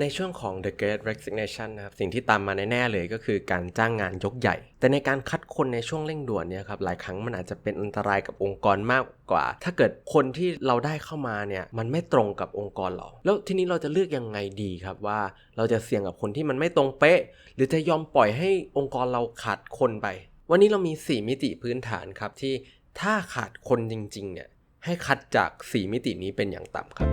ในช่วงของ The Great Resignation นะครับสิ่งที่ตามมาแน่ๆเลยก็คือการจ้างงานยกใหญ่ แต่ในการคัดคนในช่วงเร่งด่วนเนี่ยครับหลายครั้งมันอาจจะเป็นอันตรายกับองค์กรมากกว่า ถ้าเกิดคนที่เราได้เข้ามาเนี่ยมันไม่ตรงกับองค์กรเรา แล้วทีนี้เราจะเลือกยังไงดีครับว่าเราจะเสี่ยงกับคนที่มันไม่ตรงเป๊ะ หรือจะยอมปล่อยให้องค์กรเราขาดคนไป วันนี้เรามี 4 มิติพื้นฐานครับที่ถ้าขาดคนจริงๆเนี่ยให้คัดจาก 4 มิตินี้เป็นอย่างต่ำครับ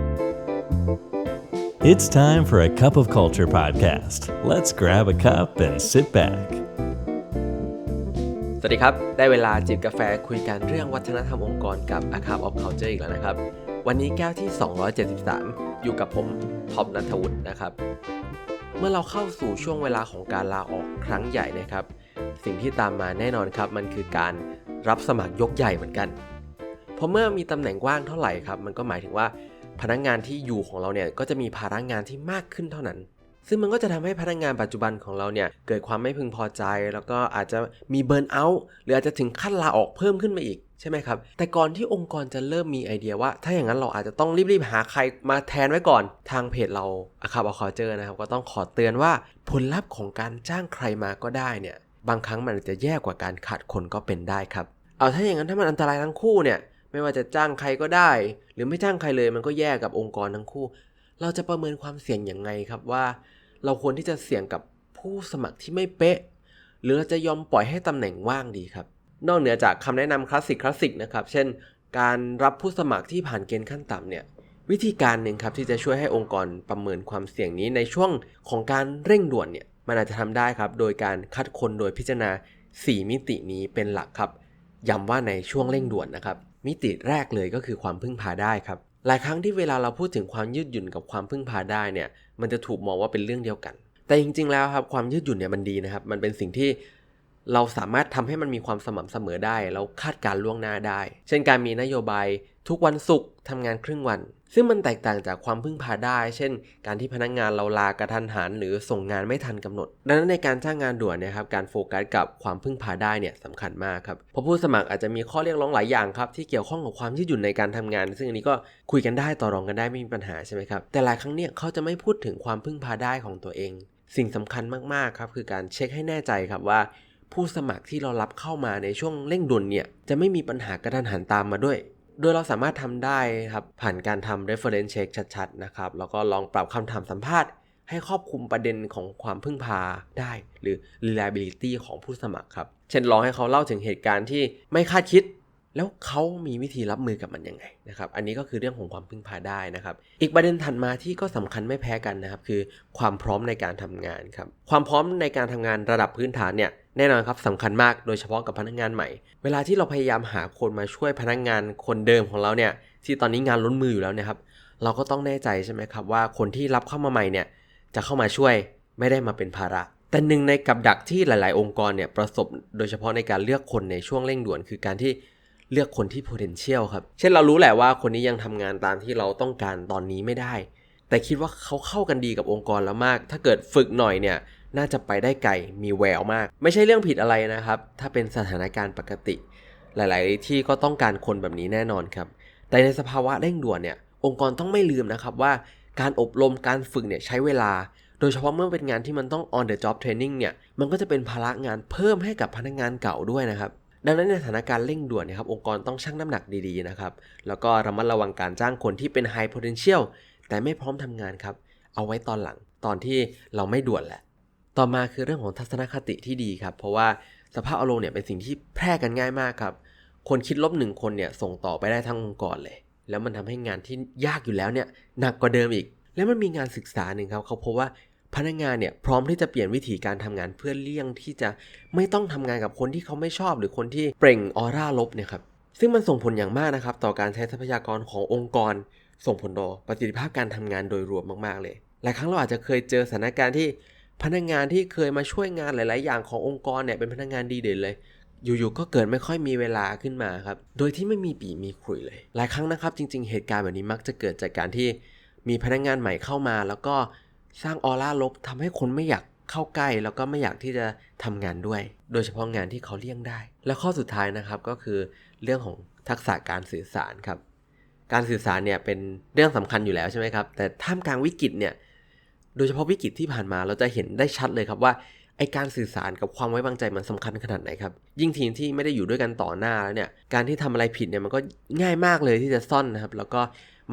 It's time for a cup of culture podcast. Let's grab a cup and sit back. สวัสดีครับ ได้เวลาจิบกาแฟคุยกันเรื่องวัฒนธรรมองค์กรกับ a c a p of Culture อีกแล้วนะครับ วันนี้แก้วที่ 273 อยู่กับผมท็อปนัทวุฒินะครับ เมื่อเราเข้าสู่ช่วงเวลาของการลาออกครั้งใหญ่นะครับ สิ่งที่ตามมาแน่นอนครับ มันคือการรับสมัครยกใหญ่เหมือนกัน เพราะเมื่อมีตำแหน่งว่างเท่าไหร่ครับ มันก็หมายถึงว่า พนักงานที่อยู่ของเราเนี่ยก็จะมีภาระงานที่มากขึ้นเท่านั้น ซึ่งมันก็จะทำให้พนักงานปัจจุบันของเราเนี่ยเกิดความไม่พึงพอใจ แล้วก็อาจจะมีเบิร์นเอาท์หรืออาจจะถึงขั้นลาออกเพิ่มขึ้นมาอีกใช่ไหมครับ แต่ก่อนที่องค์กรจะเริ่มมีไอเดียว่า ถ้าอย่างนั้นเราอาจจะต้องรีบๆหาใครมาแทนไว้ก่อนทางเพจเราอาคาบอคอเจอร์นะครับก็ต้องขอเตือนว่าผลลัพธ์ของการจ้างใครมาก็ได้เนี่ยบางครั้งมันจะแย่กว่าการขาดคนก็เป็นได้ครับเอาถ้าอย่างนั้นถ้ามันอันตรายทั้งคู่เนี่ย ไม่ว่าจะจ้างใครก็ได้ หรือไม่จ้างใครเลยมันก็แย่กับองค์กรทั้งคู่ เราจะประเมินความเสี่ยงอย่างไงครับว่า เราควรที่จะเสี่ยงกับผู้สมัครที่ไม่เป๊ะ หรือเราจะยอมปล่อยให้ตำแหน่งว่างดีครับ นอกเหนือจากคำแนะนำคลาสสิกคลาสสิกนะครับ เช่น การรับผู้สมัครที่ผ่านเกณฑ์ขั้นต่ำเนี่ยวิธีการหนึ่งครับที่จะช่วยให้องค์กรประเมินความเสี่ยงนี้ในช่วงของการเร่งด่วนเนี่ยมันอาจจะทำได้ครับ โดยการคัดคนโดยพิจารณา 4 มิตินี้เป็นหลักครับย้ำว่าในช่วงเร่งด่วนนะครับ มิติแรกเลยก็คือความพึ่งพาได้ครับ หลายครั้งที่เวลาเราพูดถึงความยืดหยุ่นกับความพึ่งพาได้เนี่ย มันจะถูกมองว่าเป็นเรื่องเดียวกัน แต่จริง ๆ แล้วครับความยืดหยุ่นเนี่ยมันดีนะครับ มันเป็นสิ่งที่เราสามารถทำให้มันมีความสม่ำเสมอได้ แล้วคาดการล่วงหน้าได้ เช่นการมีนโยบาย ทุกวันศุกร์ทำงานครึ่งวัน ซึ่งมันแตกต่างจากความพึ่งพาได้ เช่น การที่พนักงานเราลากระทันหันหรือส่งงานไม่ทันกำหนด ดังนั้นในการจ้างงานด่วนนะครับ การโฟกัสกับความพึ่งพาได้เนี่ยสำคัญมากครับ เพราะผู้สมัครอาจจะมีข้อเรียกร้องหลายอย่างครับที่เกี่ยวข้องกับความยืดหยุ่นในการทำงาน ซึ่งอันนี้ก็คุยกันได้ต่อรองกันได้ไม่มีปัญหาใช่ไหมครับ แต่หลายครั้งเนี่ยเขาจะไม่พูดถึงความพึ่งพาได้ของตัวเอง สิ่งสำคัญมากๆครับคือการเช็คให้แน่ใจครับว่าผู้สมัครที่เรารับเข้ามาในช่วงเร่งด่วนเนี่ยจะไม่มีปัญหากระทันหันตามมาด้วย โดยเราสามารถทำได้ครับผ่านการทำ reference check ชัดๆนะครับแล้วก็ลองปรับคำถามสัมภาษณ์ ให้ครอบคลุมประเด็นของความพึ่งพาได้ หรือ reliability ของผู้สมัครครับ เช่นลองให้เขาเล่าถึงเหตุการณ์ที่ไม่คาดคิด แล้วเขามีวิธีรับมือกับมันยังไงนะครับอันนี้ก็คือเรื่องของความพึ่งพาได้นะครับ อีกประเด็นถัดมาที่ก็สำคัญไม่แพ้กันนะครับ คือความพร้อมในการทำงานครับความพร้อมในการทำงานระดับพื้นฐานเนี่ย แน่นอนครับสำคัญมากโดยเฉพาะกับพนักงานใหม่ เวลาที่เราพยายามหาคนมาช่วยพนักงานคนเดิมของเราเนี่ยที่ตอนนี้งานล้นมืออยู่แล้วนี่ยครับ เราก็ต้องแน่ใจใช่ไหมครับว่าคนที่รับเข้ามาใหม่เนี่ยจะเข้ามาช่วยไม่ได้มาเป็นภาระ แต่หนึ่งในกับดักที่หลาย ๆ องค์กรเนี่ยประสบโดยเฉพาะในการเลือกคนในช่วงเร่งด่วน คือการที่เลือกคนที่ potential ครับ เช่นเรารู้แหละว่าคนนี้ยังทำงานตามที่เราต้องการตอนนี้ไม่ได้ แต่คิดว่าเขาเข้ากันดีกับองค์กรแล้วมาก ถ้าเกิดฝึกหน่อยเนี่ย น่าจะไปได้ไกลมีแววมาก ไม่ใช่เรื่องผิดอะไรนะครับ ถ้าเป็นสถานการณ์ปกติ หลาย ๆ ที่ก็ต้องการคนแบบนี้แน่นอนครับ แต่ในสภาวะเร่งด่วนเนี่ยองค์กรต้องไม่ลืมนะครับว่าการอบรมการฝึกเนี่ยใช้เวลา โดยเฉพาะเมื่อเป็นงานที่มันต้อง on the job training เนี่ยมันก็จะเป็นภาระงานเพิ่มให้กับพนักงานเก่าด้วยนะครับดังนั้นในสถานการณ์เร่งด่วนนี่ยครับองค์กรต้องชั่งน้ำหนักดีๆนะครับแล้วก็ระมัดระวังการจ้างคนที่เป็น high potential แต่ไม่พร้อมทำงานครับ เอาไว้ตอนหลังตอนที่เราไม่ด่วนแหละ ต่อมาคือเรื่องของทัศนคติที่ดีครับ เพราะว่าสภาพอารมณ์เนี่ยเป็นสิ่งที่แพร่กันง่ายมากครับ คนคิดลบหนึ่งคนเนี่ยส่งต่อไปได้ทั้งองค์กรเลย แล้วมันทำให้งานที่ยากอยู่แล้วเนี่ยหนักกว่าเดิมอีก แล้วมันมีงานศึกษาหนึ่งครับเขาพบว่าพนักงานเนี่ยพร้อมที่จะเปลี่ยนวิธีการทำงานเพื่อเลี่ยงที่จะไม่ต้องทำงานกับคนที่เขาไม่ชอบ หรือคนที่เปล่งออร่าลบเนี่ยครับซึ่งมันส่งผลอย่างมากนะครับ ต่อการใช้ทรัพยากรขององค์กร ส่งผลต่อประสิทธิภาพการทำงานโดยรวมมากๆเลย หลายครั้งเราอาจจะเคยเจอสถานการณ์ที่ พนักงานที่เคยมาช่วยงานหลาย ๆ อย่างขององค์กรเนี่ยเป็นพนักงานดีเด่นเลยอยู่ ๆ ก็เกิดไม่ค่อยมีเวลาขึ้นมาครับ โดยที่ไม่มีปีมีขลุยเลย หลายครั้งนะครับ จริง ๆ เหตุการณ์แบบนี้มักจะเกิดจากการที่มีพนักงานใหม่เข้ามา แล้วก็สร้างออร่าลบทำให้คนไม่อยากเข้าใกล้ แล้วก็ไม่อยากที่จะทำงานด้วย โดยเฉพาะงานที่เขาเลี่ยงได้ และข้อสุดท้ายนะครับก็คือเรื่องของทักษะการสื่อสารครับ การสื่อสารเนี่ยเป็นเรื่องสำคัญอยู่แล้วใช่ไหมครับ แต่ท่ามกลางวิกฤตเนี่ย โดยเฉพาะวิกฤตที่ผ่านมาเราจะเห็นได้ชัดเลยครับว่าไอการสื่อสารกับความไว้วางใจมันสำคัญขนาดไหนครับ ยิ่งทีมที่ไม่ได้อยู่ด้วยกันต่อหน้าแล้วเนี่ย การที่ทำอะไรผิดเนี่ยมันก็ง่ายมากเลยที่จะซ่อนนะครับ แล้วก็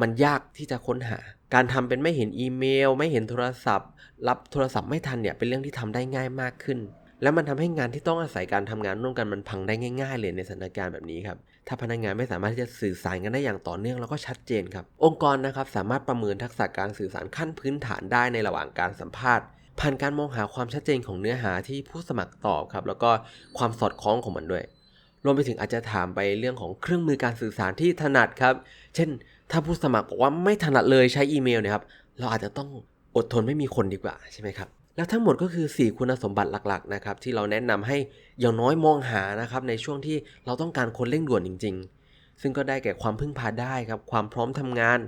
มันยากที่จะค้นหา การทำเป็นไม่เห็นอีเมล ไม่เห็นโทรศัพท์ รับโทรศัพท์ไม่ทันเนี่ยเป็นเรื่องที่ทำได้ง่ายมากขึ้น แล้วมันทำให้งานที่ต้องอาศัยการทำงานร่วมกันมันพังได้ง่าย ๆ เลยในสถานการณ์แบบนี้ครับ ถ้าพนักงานไม่สามารถที่จะสื่อสารกันได้อย่างต่อเนื่องแล้วก็ชัดเจนครับ องค์กรนะครับสามารถประเมินทักษะการสื่อสารขั้นพื้นฐานได้ในระหว่างการสัมภาษณ์ ผ่านการมองหาความชัดเจนของเนื้อหาที่ผู้สมัครตอบครับ แล้วก็ความสอดคล้องของมันด้วย รวมไปถึงอาจจะถามไปเรื่องของเครื่องมือการสื่อสารที่ถนัดครับ เช่น ถ้าผู้สมัครบอกว่าไม่ถนัดเลยใช้อีเมลเนะครับ เราอาจจะต้องอดทนไม่มีคนดีกว่าใช่ไหมครับ แล้วทั้งหมดก็คือ 4 คุณสมบัติหลักๆนะครับที่เราแนะนำให้อย่างน้อยมองหานะครับในช่วงที่เราต้องการคนเร่งด่วนจริง ๆ ซึ่งก็ได้แก่ความพึ่งพาได้ครับความพร้อมทำงาน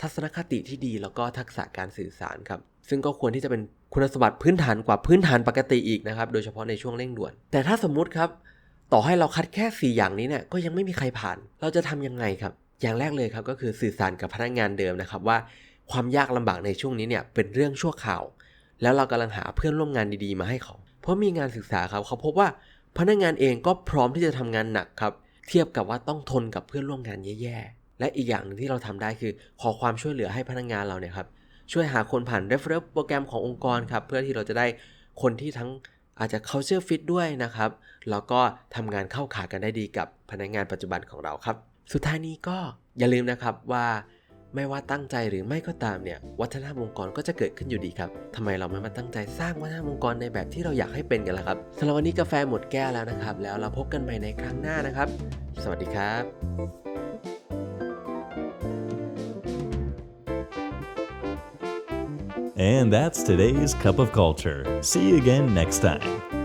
ทัศนคติที่ดีแล้วก็ทักษะการสื่อสารครับซึ่งก็ควรที่จะเป็นคุณสมบัติพื้นฐานกว่าพื้นฐานปกติอีกนะครับโดยเฉพาะในช่วงเร่งด่วน แต่ถ้าสมมุติครับต่อให้เราคัดแค่ 4 อย่างนี้เนี่ยก็ยังไม่มีใครผ่าน เราจะทำยังไงครับ อย่างแรกเลยครับก็คือสื่อสารกับพนักงานเดิมนะครับว่าความยากลำบากในช่วงนี้เนี่ยเป็นเรื่องชั่วข่าว แล้วเรากำลังหาเพื่อนร่วมงานดีๆมาให้เขา เพราะมีงานศึกษาครับเขาพบว่าพนักงานเองก็พร้อมที่จะทำงานหนักครับ เทียบกับว่าต้องทนกับเพื่อนร่วมงานแย่ๆ และอีกอย่างหนึ่งที่เราทำได้คือ ขอความช่วยเหลือให้พนักงานเราเนี่ยครับช่วยหาคนผ่าน referral โปรแกรมขององค์กรครับเพื่อที่เราจะได้คนที่ทั้งอาจจะ culture fit ด้วยนะครับ แล้วก็ทำงานเข้าขากันได้ดีกับพนักงานปัจจุบันของเราครับ สุดท้ายนี้ก็อย่าลืมนะครับว่า ไม่ว่าตั้งใจหรือไม่ก็ตามเนี่ย วัฒนธรรมองค์กรก็จะเกิดขึ้นอยู่ดีครับทำไมเราไม่มาตั้งใจสร้างวัฒนธรรมองค์กรในแบบที่เราอยากให้เป็นกันล่ะครับสำหรับวันนี้กาแฟหมดแก้วแล้วนะครับ แล้วเราพบกันใหม่ในครั้งหน้านะครับ สวัสดีครับ And that's today's Cup of Culture. See you again next time.